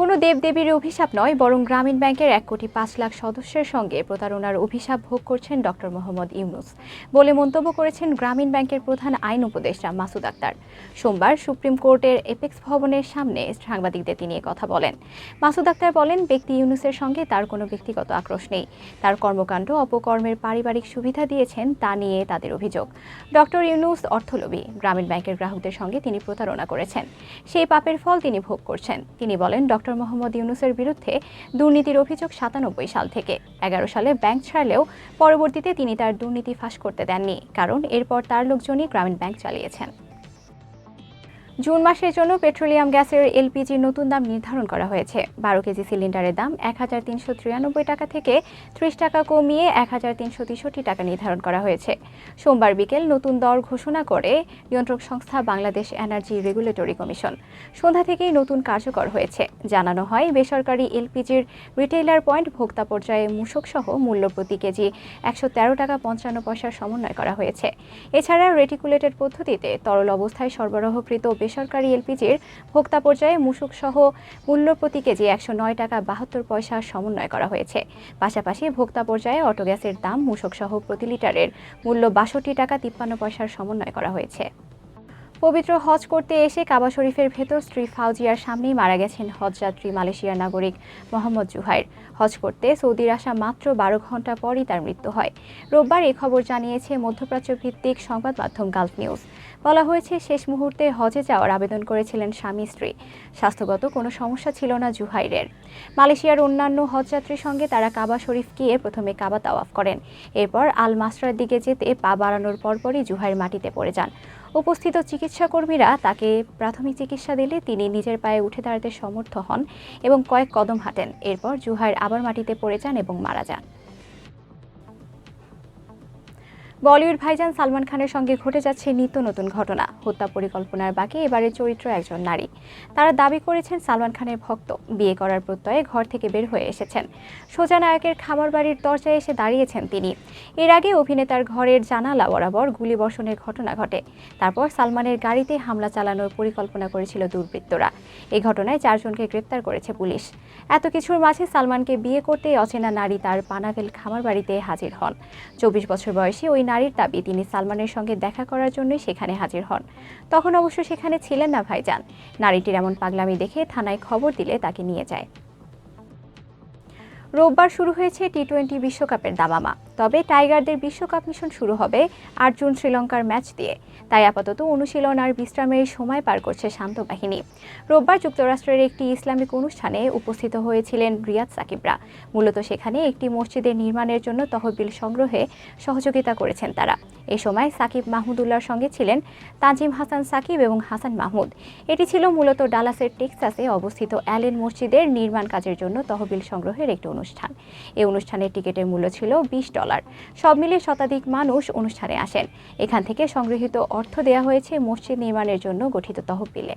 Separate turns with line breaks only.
কোনো দেবদেবীর অভিশাপ নয়, বরং গ্রামীণ ব্যাংকের এক কোটি পাঁচ লাখ সদস্যের সঙ্গে প্রতারণার অভিশাপ ভোগ করছেন ডক্টর মোহাম্মদ ইউনুস বলে মন্তব্য করেছেন গ্রামীণ ব্যাংকের প্রধান আইন উপদেষ্টা মাসুদ আক্তার। সোমবার সুপ্রিম কোর্টের এপেক্স ভবনের সামনে সাংবাদিকদের তিনি কথা বলেন। মাসুদ আক্তার বলেন, ব্যক্তি ইউনুসের সঙ্গে তার কোনো ব্যক্তিগত আক্রোশ নেই। তার কর্মকাণ্ড, অপকর্মের পারিবারিক সুবিধা দিয়েছেন, তা নিয়ে তাদের অভিযোগ। ডক্টর ইউনুস অর্থলোভী, গ্রামীণ ব্যাংকের গ্রাহকদের সঙ্গে তিনি প্রতারণা করেছেন। সেই পাপের ফল তিনি ভোগ করছেন। তিনি বলেন, ডক্টর মোহাম্মদ ইউনুসের বিরুদ্ধে দুর্নীতির অভিযোগ সাতানব্বই সাল থেকে। এগারো সালে ব্যাংক ছাড়লেও পরবর্তীতে তিনি তার দুর্নীতি ফাঁস করতে দেননি, কারণ এরপর তার লোকজনই গ্রামীণ ব্যাংক চালিয়েছেন। জুন মাসের জন্য পেট্রোলিয়াম গ্যাসের এলপিজির নতুন দাম নির্ধারণ করা হয়েছে। বারো কেজি সিলিন্ডারের দাম এক হাজার তিনশো তিরানব্বই টাকা থেকে ত্রিশ টাকা কমিয়ে এক হাজার তিনশো তেষট্টি টাকা নির্ধারণ করা হয়েছে। সোমবার বিকেল নতুন দর ঘোষণা করে নিয়ন্ত্রক সংস্থা বাংলাদেশ এনার্জি রেগুলেটরি কমিশন। সন্ধ্যা থেকেই নতুন কার্যকর হয়েছে। জানানো হয়, বেসরকারি এলপিজির রিটেইলার পয়েন্ট ভোক্তা পর্যায়ে মূসক সহ মূল্য প্রতি কেজি একশো তেরো টাকা পঞ্চান্ন পয়সার সমন্বয় করা হয়েছে। এছাড়া রেটিকুলেটেড পদ্ধতিতে তরল অবস্থায় সরবরাহকৃত বেসরকারি এলপিজির ভোক্তা পর্যায়ে মূসক সহ মূল্য প্রতি কেজি একশো নয় টাকা বাহাত্তর পয়সা সমন্বয় করা হয়েছে। পাশাপাশি ভোক্তা পর্যায়ে অটোগ্যাসের দাম মূসক সহ প্রতি লিটারের মূল্য বাষট্টি টাকা তিপ্পান্ন পয়সার সমন্বয় করা হয়েছে। পবিত্র হজ করতে এসে কাবা শরীফের ভেতর স্ত্রী ফাউজিয়ার সামনেই মারা গেছেন হজযাত্রী মালয়েশিয়ার নাগরিক মোহাম্মদ জুহাইর। হজ করতে সৌদির আসা মাত্র বারো ঘণ্টা পরই তার মৃত্যু হয়। রোববার এ খবর জানিয়েছে মধ্যপ্রাচ্য ভিত্তিক সংবাদ মাধ্যম গালফ নিউজ। বলা হয়েছে, শেষ মুহূর্তে হজে যাওয়ার আবেদন করেছিলেন স্বামী স্ত্রী। স্বাস্থ্যগত কোনো সমস্যা ছিল না জুহাইরের। মালয়েশিয়ার অন্যান্য হজযাত্রীর সঙ্গে তারা কাবা শরীফ গিয়ে প্রথমে কাবা তাওয়াফ করেন। এরপর আল মাসরার দিকে যেতে পা বাড়ানোর পরপরই জুহাইর মাটিতে পড়ে যান। উপস্থিত চিকিৎসা কর্মীরা তাকে প্রাথমিক চিকিৎসা দিলে তিনি নিজের পায়ে উঠে দাঁড়াতে সমর্থ হন এবং কয়েক কদম হাঁটেন। এরপর জুহাইর আবার মাটিতে পড়ে যান এবং মারা যান। বলিউড ভাইজান সালমান খানের সঙ্গে ঘটে যাচ্ছে নিত্য নতুন ঘটনা। হত্যা পরিকল্পনার বাকি এবারে চরিত্র একজন নারী। তারা দাবি করেছেন সালমান খানের ভক্ত। বিয়ে করার প্রত্যয়ে ঘর থেকে বের হয়ে এসেছেন। সোজা নায়কের খামার বাড়ির দরজায় এসে দাঁড়িয়েছেন তিনি। এর আগে অভিনেতার ঘরের জানালা বরাবর গুলিবর্ষণের ঘটনা ঘটে। তারপর সালমানের গাড়িতে হামলা চালানোর পরিকল্পনা করেছিল দুর্বৃত্তরা। এই ঘটনায় চারজনকে গ্রেপ্তার করেছে পুলিশ। এত কিছুর মাঝে সালমানকে বিয়ে করতে অচেনা নারী তার পানাভেল খামার বাড়িতে হাজির হন। চব্বিশ বছর বয়সী ওই নারীর দাবি, তিনি সালমানের সঙ্গে দেখা করার জন্য সেখানে হাজির হন। তখন অবশ্য সেখানে ছিলেন না ভাইজান। নারীটির এমন পাগলামি দেখে থানায় খবর দিলে তাকে নিয়ে যায়। রোববার শুরু হয়েছে টি টোয়েন্টি বিশ্বকাপের দামামা। তবে টাইগারদের বিশ্বকাপ মিশন শুরু হবে আট জুন শ্রীলঙ্কার ম্যাচ দিয়ে। তাই আপাতত অনুশীলন আর বিশ্রামের সময় পার করছে শান্ত বাহিনী। রোববার যুক্তরাষ্ট্রের একটি ইসলামিক অনুষ্ঠানে উপস্থিত হয়েছিলেন রিয়াদ সাকিবরা। মূলত সেখানে একটি মসজিদের নির্মাণের জন্য তহবিল সংগ্রহে সহযোগিতা করেছেন তারা। এ সময় সাকিব মাহমুদুল্লাহর সঙ্গে ছিলেন তাজিম হাসান সাকিব এবং হাসান মাহমুদ। এটি ছিল মূলত ডালাসের টেক্সাসে অবস্থিত অ্যালেন মসজিদের নির্মাণ কাজের জন্য তহবিল সংগ্রহের একটি অনুষ্ঠান। এই অনুষ্ঠানের টিকিটের মূল্য ছিল বিশ ডলার। সব মিলিয়ে শতাধিক মানুষ অনুষ্ঠানে আসেন। এখান থেকে সংগৃহীত অর্থ দেওয়া হয়েছে মসজিদ নির্মাণের জন্য গঠিত তহবিলে।